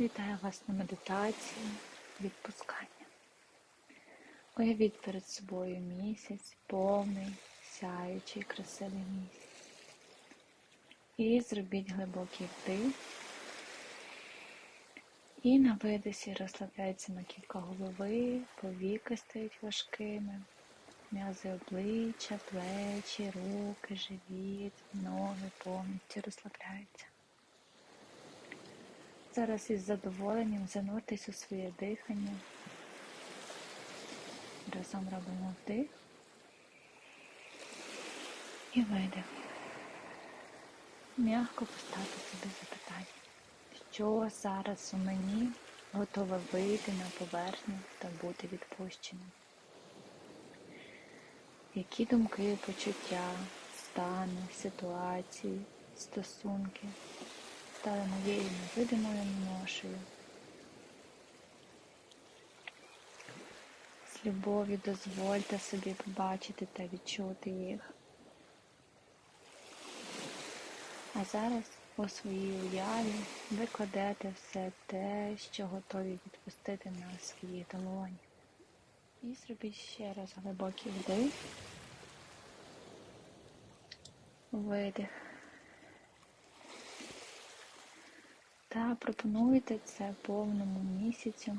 Вітаю вас на медитації відпускання. Уявіть перед собою місяць, повний, сяючий, красивий місяць. І зробіть глибокий вдих. І на видисі розслабляється маківка голови, повіки стають важкими, м'язи обличчя, плечі, руки, живіт, ноги повністю розслабляються. Зараз із задоволенням зануртесь у своє дихання. Разом робимо вдих і видих. М'яко поставте собі запитання, що зараз у мені готове вийти на поверхню та бути відпущеним. Які думки, почуття, стани, ситуації, стосунки стали моєю невидимою ношею. З любов'ю дозвольте собі побачити та відчути їх. А зараз у своїй уяві ви кладете все те, що готові відпустити на своїй долоні. І зробіть ще раз глибокий вдих, видих. Та пропонуйте це повному місяцю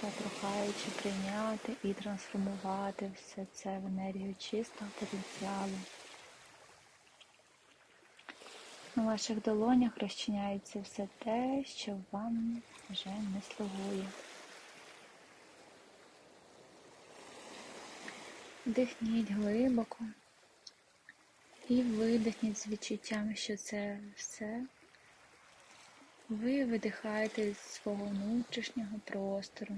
та прохаючи прийняти і трансформувати все це в енергію чистого потенціалу. На ваших долонях розчиняється все те, що вам вже не слугує. Вдихніть глибоко і видихніть з відчуттям, що це все ви видихаєте з свого внутрішнього простору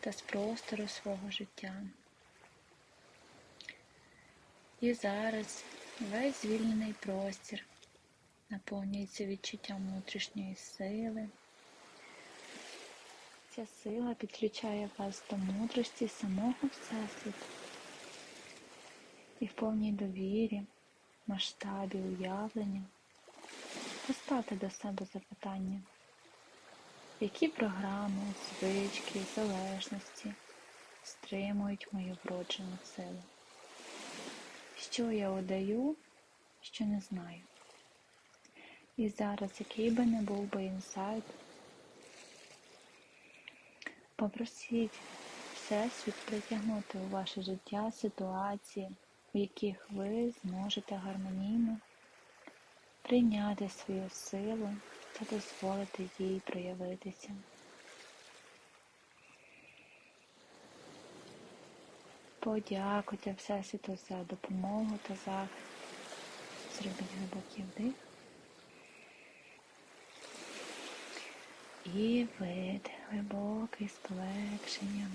та з простору свого життя. І зараз весь звільнений простір наповнюється відчуттям внутрішньої сили. Ця сила підключає вас до мудрості самого Всесвіту і в повній довірі, масштабі уявлення. Поставте до себе запитання, які програми, звички, залежності стримують мою вроджену силу? Що я удаю, що не знаю? І зараз, який би не був би інсайт, попросіть Всесвіт притягнути у ваше життя ситуації, в яких ви зможете гармонійно прийняти свою силу та дозволити їй проявитися. Подякуйте Всесвіту за допомогу та захист. Зробіть глибокий вдих. І видих глибокий з полегшенням.